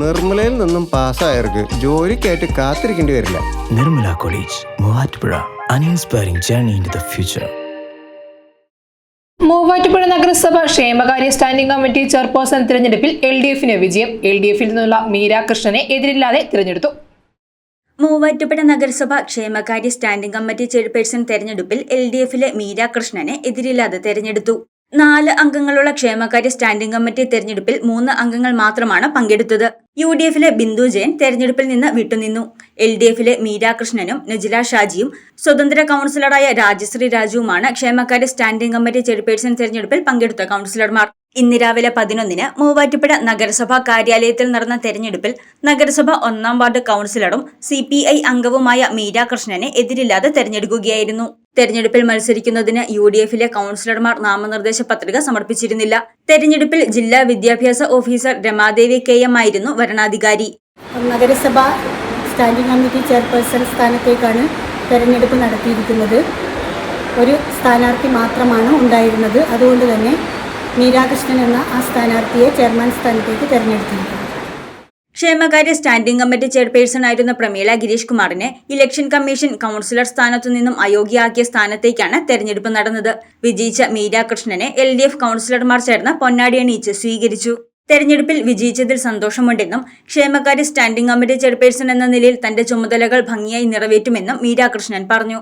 നിർമ്മലയിൽ നിന്നും പാസ്സായവർക്ക് ജോലിക്കായിട്ട് കാത്തിരിക്കേണ്ടി വരില്ല. Nirmala college Muvattupuzha uninspiring journey in the future Muvattupuzha നഗരസഭ ക്ഷേമകാര്യ സ്റ്റാൻഡിംഗ് കമ്മിറ്റി ചെയർപേഴ്സൺ തിരഞ്ഞെടുപ്പിൽ എൽ ഡി എഫിന് വിജയം. എൽ ഡി എഫിൽ നിന്നുള്ള മീര കൃഷ്ണനെ എതിരില്ലാതെ തിരഞ്ഞെടുത്തു. മൂവാറ്റുപുഴ നഗരസഭ ക്ഷേമകാര്യ സ്റ്റാൻഡിംഗ് കമ്മിറ്റി ചെയർപേഴ്സൺ തെരഞ്ഞെടുപ്പിൽ എൽ ഡി എഫിലെ മീര കൃഷ്ണനെ എതിരില്ലാതെ തെരഞ്ഞെടുത്തു. നാല് അംഗങ്ങളുള്ള ക്ഷേമകാര്യ സ്റ്റാൻഡിംഗ് കമ്മിറ്റി തെരഞ്ഞെടുപ്പിൽ മൂന്ന് അംഗങ്ങൾ മാത്രമാണ് പങ്കെടുത്തത്. യു ഡി എഫിലെ ബിന്ദു ജയൻ തെരഞ്ഞെടുപ്പിൽ നിന്ന് വിട്ടുനിന്നു. എൽ ഡി എഫിലെ മീരാകൃഷ്ണനും നജില ഷാജിയും സ്വതന്ത്ര കൗൺസിലറായ രാജശ്രീ രാജുവുമാണ് ക്ഷേമകാര്യ സ്റ്റാൻഡിംഗ് കമ്മിറ്റി ചെയർപേഴ്സൺ തെരഞ്ഞെടുപ്പിൽ പങ്കെടുത്ത കൗൺസിലർമാർ. ഇന്ന് രാവിലെ പതിനൊന്നിന് മൂവാറ്റുപുഴ നഗരസഭാ കാര്യാലയത്തിൽ നടന്ന തെരഞ്ഞെടുപ്പിൽ നഗരസഭ ഒന്നാം വാർഡ് കൗൺസിലറും സി പി ഐ അംഗവുമായ മീര കൃഷ്ണനെ എതിരില്ലാതെ തെരഞ്ഞെടുക്കുകയായിരുന്നു. തെരഞ്ഞെടുപ്പിൽ മത്സരിക്കുന്നതിന് യു ഡി എഫിലെ കൗൺസിലർമാർ നാമനിർദ്ദേശ പത്രിക സമർപ്പിച്ചിരുന്നില്ല. തെരഞ്ഞെടുപ്പിൽ ജില്ലാ വിദ്യാഭ്യാസ ഓഫീസർ രമാദേവി കെ എം ആയിരുന്നു വരണാധികാരി. നഗരസഭ സ്റ്റാൻഡിംഗ് കമ്മിറ്റി ചെയർപേഴ്സൺ സ്ഥാനത്തേക്കാണ് തെരഞ്ഞെടുപ്പ് നടത്തിയിരിക്കുന്നത്. ഒരു സ്ഥാനാർത്ഥി മാത്രമാണ് ഉണ്ടായിരുന്നത്. അതുകൊണ്ട് തന്നെ മീരാകൃഷ്ണൻ എന്ന ആ സ്ഥാനാർത്ഥിയെ ചെയർമാൻ സ്ഥാനത്തേക്ക് തെരഞ്ഞെടുത്തിരിക്കുന്നു. ക്ഷേമകാര്യ സ്റ്റാൻഡിംഗ് കമ്മിറ്റി ചെയർപേഴ്സൺ ആയിരുന്ന പ്രമീള ഗിരീഷ് കുമാറിനെ ഇലക്ഷൻ കമ്മീഷൻ കൌൺസിലർ സ്ഥാനത്തു നിന്നും അയോഗ്യയാക്കിയ സ്ഥാനത്തേക്കാണ് തെരഞ്ഞെടുപ്പ് നടന്നത്. വിജയിച്ച മീരാകൃഷ്ണനെ എൽ ഡി എഫ് കൌൺസിലർമാർ ചേർന്ന പൊന്നാടി അണിയിച്ച് സ്വീകരിച്ചു. തെരഞ്ഞെടുപ്പിൽ വിജയിച്ചതിൽ സന്തോഷമുണ്ടെന്നും ക്ഷേമകാര്യ സ്റ്റാൻഡിംഗ് കമ്മിറ്റി ചെയർപേഴ്സൺ എന്ന നിലയിൽ തന്റെ ചുമതലകൾ ഭംഗിയായി നിറവേറ്റുമെന്നും മീരാകൃഷ്ണൻ പറഞ്ഞു.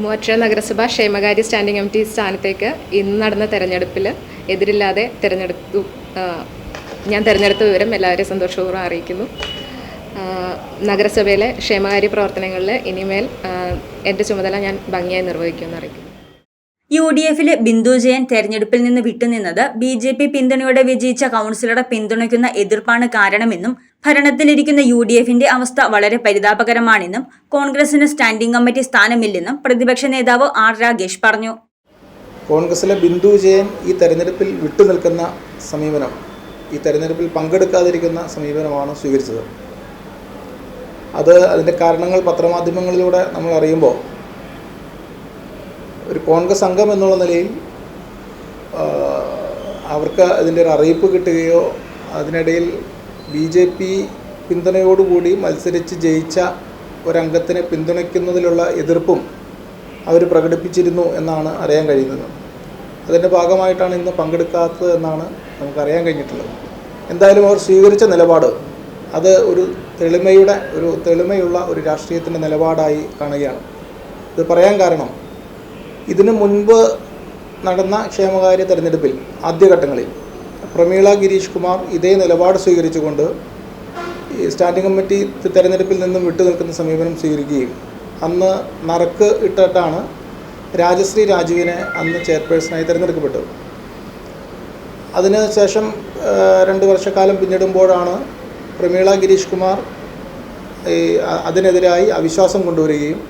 മൂവാറ്റുപുഴ നഗരസഭ ക്ഷേമകാര്യ സ്റ്റാൻഡിംഗ് കമ്മിറ്റി സ്ഥാനത്തേക്ക് ഇന്ന് നടന്ന തെരഞ്ഞെടുപ്പിൽ എതിരില്ലാതെ തിരഞ്ഞെടുത്തു ഞാൻ തിരഞ്ഞെടുത്ത വിവരം എല്ലാവരെയും സന്തോഷപൂർവം അറിയിക്കുന്നു. നഗരസഭയിലെ ക്ഷേമകാര്യ പ്രവർത്തനങ്ങളിൽ ഇനിമേൽ എന്റെ ചുമതല ഞാൻ ഭംഗിയായി നിർവഹിക്കുമെന്ന് അറിയിക്കുന്നു. യു ഡി എഫിലെ ബിന്ദു ജയൻ തെരഞ്ഞെടുപ്പിൽ നിന്ന് വിട്ടുനിന്നത് ബി ജെ പി പിന്തുണയോടെ വിജയിച്ച കൗൺസിലറെ പിന്തുണയ്ക്കുന്ന എതിർപ്പാണ് കാരണമെന്നും ഭരണത്തിലിരിക്കുന്ന യു ഡി എഫിന്റെ അവസ്ഥ വളരെ പരിതാപകരമാണെന്നും കോൺഗ്രസിന് സ്റ്റാൻഡിംഗ് കമ്മിറ്റി സ്ഥാനമില്ലെന്നും പ്രതിപക്ഷ നേതാവ് ആർ രാഗേഷ് പറഞ്ഞു. കോൺഗ്രസിലെ ബിന്ദു ജയൻ ഈ തെരഞ്ഞെടുപ്പിൽ വിട്ടുനിൽക്കുന്ന സമീപനം ഈ തെരഞ്ഞെടുപ്പിൽ പങ്കെടുക്കാതിരിക്കുന്ന സമീപനമാണ് സ്വീകരിച്ചത്. അത് അതിന്റെ കാരണങ്ങൾ പത്രമാധ്യമങ്ങളിലൂടെ നമ്മൾ അറിയുമ്പോൾ ഒരു കോൺഗ്രസ് അംഗം എന്നുള്ള നിലയിൽ അവർക്ക് അതിന്റെ ഒരു അറിയിപ്പ് കിട്ടുകയോ അതിനിടയിൽ ബി ജെ പി പിന്തുണയോടുകൂടി മത്സരിച്ച് ജയിച്ച ഒരംഗത്തിനെ പിന്തുണയ്ക്കുന്നതിലുള്ള എതിർപ്പും അവർ പ്രകടിപ്പിച്ചിരുന്നു എന്നാണ് അറിയാൻ കഴിയുന്നത്. അതിന്റെ ഭാഗമായിട്ടാണ് ഇന്ന് പങ്കെടുക്കാത്തത് എന്നാണ് നമുക്കറിയാൻ കഴിഞ്ഞിട്ടുള്ളത്. എന്തായാലും അവർ സ്വീകരിച്ച നിലപാട് അത് ഒരു തെളിമയുടെ ഒരു തെളിമയുള്ള ഒരു രാഷ്ട്രീയത്തിന്റെ നിലപാടായി കാണുകയാണ്. ഇത് പറയാൻ കാരണം ഇതിനു മുൻപ് നടന്ന ക്ഷേമകാര്യ തെരഞ്ഞെടുപ്പിൽ ആദ്യഘട്ടങ്ങളിൽ പ്രമീള ഗിരീഷ് കുമാർ ഇതേ നിലപാട് സ്വീകരിച്ചുകൊണ്ട് സ്റ്റാൻഡിംഗ് കമ്മിറ്റി തെരഞ്ഞെടുപ്പിൽ നിന്നും വിട്ടുനിൽക്കുന്ന സമീപനം സ്വീകരിക്കുകയും അന്ന് നറുക്ക് ഇട്ടിട്ടാണ് രാജശ്രീ രാജുവിനെ അന്ന് ചെയർപേഴ്സണായി തിരഞ്ഞെടുക്കപ്പെട്ടത്. അതിന് ശേഷം രണ്ട് വർഷക്കാലം പിന്നിടുമ്പോഴാണ് പ്രമീള ഗിരീഷ് കുമാർ അതിനെതിരായി അവിശ്വാസം കൊണ്ടുവരികയും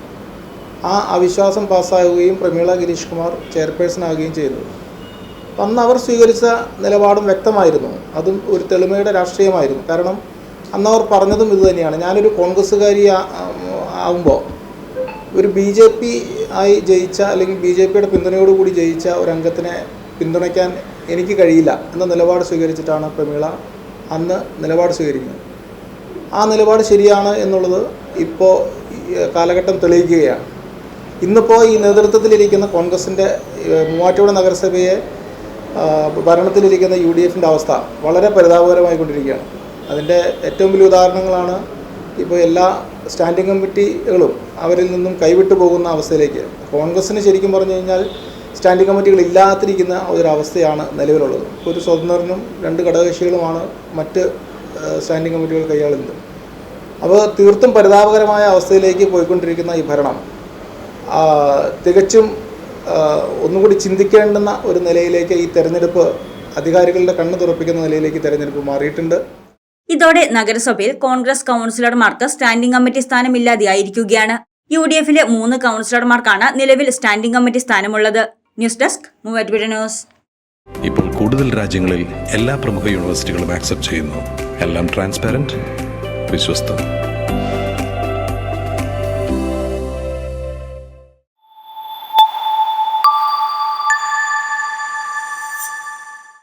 ആ അവിശ്വാസം പാസ്സാകുകയും പ്രമീള ഗിരീഷ് കുമാർ ചെയർപേഴ്സൺ ആകുകയും ചെയ്തത് അന്ന് അവർ സ്വീകരിച്ച നിലപാടും വ്യക്തമായിരുന്നു. അതും ഒരു തെളിമയുടെ രാഷ്ട്രീയമായിരുന്നു. കാരണം അന്ന് അവർ പറഞ്ഞതും ഇതുതന്നെയാണ്. ഞാനൊരു കോൺഗ്രസ്സുകാരി ആകുമ്പോൾ ഒരു ബി ജെ പി ആയി ജയിച്ച അല്ലെങ്കിൽ ബി ജെ പിയുടെ പിന്തുണയോടുകൂടി ജയിച്ച ഒരു അംഗത്തിനെ പിന്തുണയ്ക്കാൻ എനിക്ക് കഴിയില്ല എന്ന നിലപാട് സ്വീകരിച്ചിട്ടാണ് പ്രമീള അന്ന് നിലപാട് സ്വീകരിക്കുന്നത്. ആ നിലപാട് ശരിയാണ് എന്നുള്ളത് ഇപ്പോൾ കാലഘട്ടം തെളിയിക്കുകയാണ്. ഇന്നിപ്പോൾ ഈ നേതൃത്വത്തിലിരിക്കുന്ന കോൺഗ്രസിന്റെ മൂവാറ്റുപുഴ നഗരസഭയെ ഭരണത്തിലിരിക്കുന്ന യു ഡി എഫിന്റെ അവസ്ഥ വളരെ പരിതാപകരമായിക്കൊണ്ടിരിക്കുകയാണ്. അതിന്റെ ഏറ്റവും വലിയ ഉദാഹരണങ്ങളാണ് ഇപ്പോൾ എല്ലാ സ്റ്റാൻഡിംഗ് കമ്മിറ്റികളും അവരിൽ നിന്നും കൈവിട്ടു പോകുന്ന അവസ്ഥയിലേക്ക് കോൺഗ്രസ്സിന് ശരിക്കും പറഞ്ഞു കഴിഞ്ഞാൽ സ്റ്റാൻഡിംഗ് കമ്മിറ്റികൾ ഇല്ലാതിരിക്കുന്ന ഒരവസ്ഥയാണ് നിലവിലുള്ളത്. ഒരു സ്വതന്ത്രനും രണ്ട് ഘടകകക്ഷികളുമാണ് മറ്റ് സ്റ്റാൻഡിംഗ് കമ്മിറ്റികൾ കൈയാളുന്നത്. അപ്പോൾ തീർത്തും പരിതാപകരമായ അവസ്ഥയിലേക്ക് പോയിക്കൊണ്ടിരിക്കുന്ന ഈ ഭരണം തികച്ചും ഒന്നുകൂടി ചിന്തിക്കേണ്ടുന്ന ഒരു നിലയിലേക്ക് ഈ തെരഞ്ഞെടുപ്പ് അധികാരികളുടെ കണ്ണ് തുറപ്പിക്കുന്ന നിലയിലേക്ക് തെരഞ്ഞെടുപ്പ് മാറിയിട്ടുണ്ട്. ഇതോടെ നഗരസഭയിൽ കോൺഗ്രസ് കൗൺസിലർമാർക്ക് സ്റ്റാൻഡിംഗ് കമ്മിറ്റി സ്ഥാനമില്ലാതെയായിരിക്കുകയാണ്. യു ഡി എഫിലെ മൂന്ന് കൗൺസിലർമാർക്കാണ് നിലവിൽ standing committee സ്ഥാനമുള്ളത്. News desk news. ഇപ്പോൾ കൂടുതൽ രാജ്യങ്ങളിൽ എല്ലാ പ്രമുഖ യൂണിവേഴ്സിറ്റികളും ആക്സെപ്റ്റ് ചെയ്യുന്നു. എല്ലാം ട്രാൻസ്പാരന്റ് വിശ്വസ്തം.